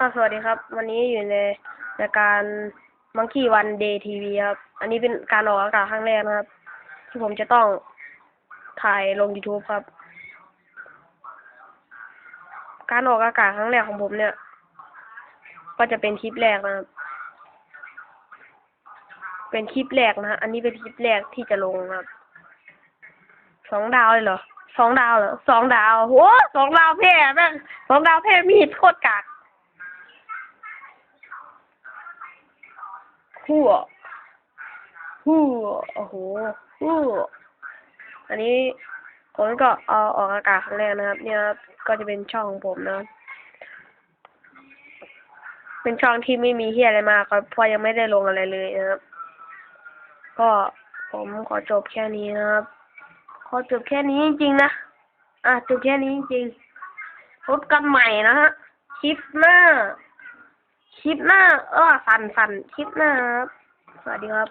อ่าสวัสดีครับ วันนี้อยู่ในรายการ Monkey One Day TV ครับ อันนี้เป็นการออกอากาศครั้งแรกนะครับ ที่ผมจะต้องถ่ายลง YouTube ครับ การออกอากาศครั้งแรกของผมเนี่ย ก็จะเป็นคลิปแรกนะครับ เป็นคลิปแรกนะฮะอันนี้เป็นคลิปแรกที่จะลงครับสองดาวเลยเหรอสองดาวเหรอสองดาวโหสองดาวแพ้แม่งสองดาวแพ้มีดโคตรกาก คู่คู่โอ้โหคู่อันนี้ผมก็เอาออกอากาศครั้งแรกนะครับ เนี่ยก็จะเป็นช่องของผมนะ เป็นช่องที่ไม่มีเฮียอะไรมากเพราะยังไม่ได้ลงอะไรเลยนะครับ ก็ผมขอจบแค่นี้นะครับ ขอจบแค่นี้จริงๆนะ อะจบแค่นี้จริงพบกันใหม่นะฮะ คลิปหน้า ลิปหน้า เออสันสันคลิปหน้าครับ สวัสดีครับ